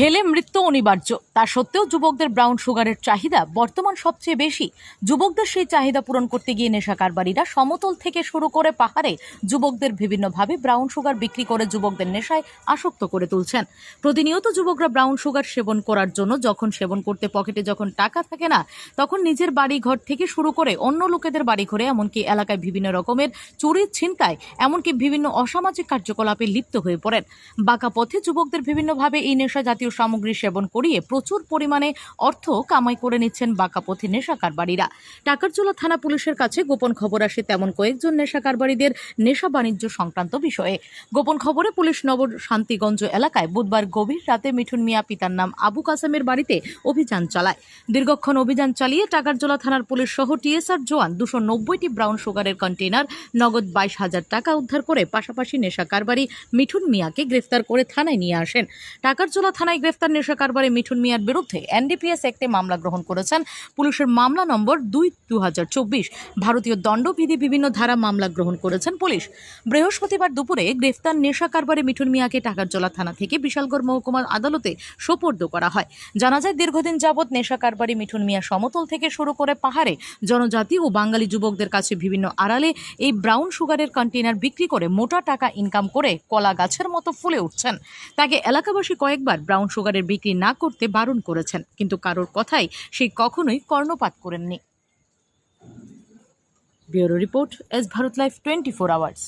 খেলে মৃত্যু অনিবার্য। তা সত্ত্বেও যুবকদের ব্রাউন সুগারের চাহিদা বর্তমান সবচেয়ে বেশি। যুবকদের সেই চাহিদা পূরণ করতে গিয়ে নেশা কারবারিরা সমতল থেকে শুরু করে পাহাড়ে যুবকদের বিভিন্নভাবে ব্রাউন সুগার বিক্রি করে যুবকদের নেশায় আসক্ত করে তুলছেন। প্রতিনিয়ত যুবকরা ব্রাউন সুগার সেবন করার জন্য যখন সেবন করতে পকেটে যখন টাকা থাকে না, তখন নিজের বাড়ি ঘর থেকে শুরু করে অন্য লোকেদের বাড়ি ঘরে এমনকি এলাকায় বিভিন্ন রকমের চুরি ছিনতাই, এমনকি বিভিন্ন অসামাজিক কার্যকলাপে লিপ্ত হয়ে পড়েন। বাঁকা পথে যুবকদের বিভিন্নভাবে এই নেশা জাতীয় সামগ্রী সেবন করিয়ে প্রচুর পরিমাণে অর্থ কামাই করে নিচ্ছেন বাঁকা পথে নেশা কারবারিরা টাকারচুলা থানা পুলিশের কাছে গোপন খবর আসে তেমন কয়েকজন নেশা কারবারিদের নেশা বাণিজ্য সংক্রান্ত বিষয়ে। গোপন খবরে পুলিশ নগর শান্তিগঞ্জ এলাকায় বুধবার গভীর রাতে মিঠুন মিয়া পিতার নাম আবু কাসেমের বাড়িতে অভিযান চালায়। দীর্ঘক্ষণ অভিযান চালিয়ে টাকারজোলা থানার পুলিশ সহ টিএসআর জওয়ান দুশো নব্বইটি ব্রাউন সুগারের কন্টেনার নগদ বাইশ হাজার টাকা উদ্ধার করে পাশাপাশি নেশা কারবারি মিঠুন মিয়াকে গ্রেফতার করে থানায় নিয়ে আসেন। টাকারজোলা থানায় গ্রেফতার নেশা কারবারি মিঠুন মিয়ার বিরুদ্ধে এনডিপিএস একটি মামলা গ্রহণ করেছেন। পুলিশের মামলা নম্বর দুই দু ভারতীয় দণ্ডবিধি বিভিন্ন ধারা মামলা গ্রহণ করেছেন পুলিশ। বৃহস্পতিবার দুপুরে গ্রেফতার নেশা কারবারি মিঠুন মিয়াকে টাকারজোলা থানা থেকে বিশালগড় মহকুমার আদালতে সোপর্দ করা হয়। জানা যায়, দীর্ঘদিন যাবৎ নেশা কারবারি মিঠুন মিয়া সমতল থেকে শুরু করে পাহাড়ে জনজাতি ও বাঙালি যুবকদের কাছে বিভিন্ন আড়ালে এই ব্রাউন সুগারের কন্টেনার বিক্রি করে মোটা টাকা ইনকাম করে কলা গাছের মতো ফুলে উঠছেন। তাকে এলাকাবাসী কয়েকবার ব্রাউন সুগারের বিক্রি না করতে বারণ করেছেন, কিন্তু কারোর কথাই সে কখনোই কর্ণপাত করেননি। Bureau report, S Bharat life twenty four hours.